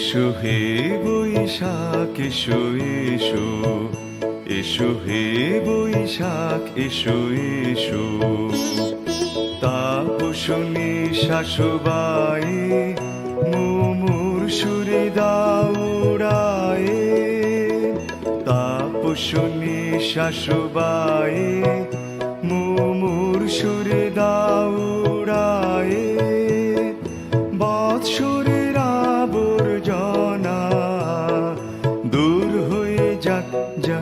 এসো হে বৈশাখ এসো এসো। এসো হে বৈশাখ এসো এসো। তাপসনী শাশুবাই, মুমুর সুরে দাউড়ায় তাপসনী শাশুবাই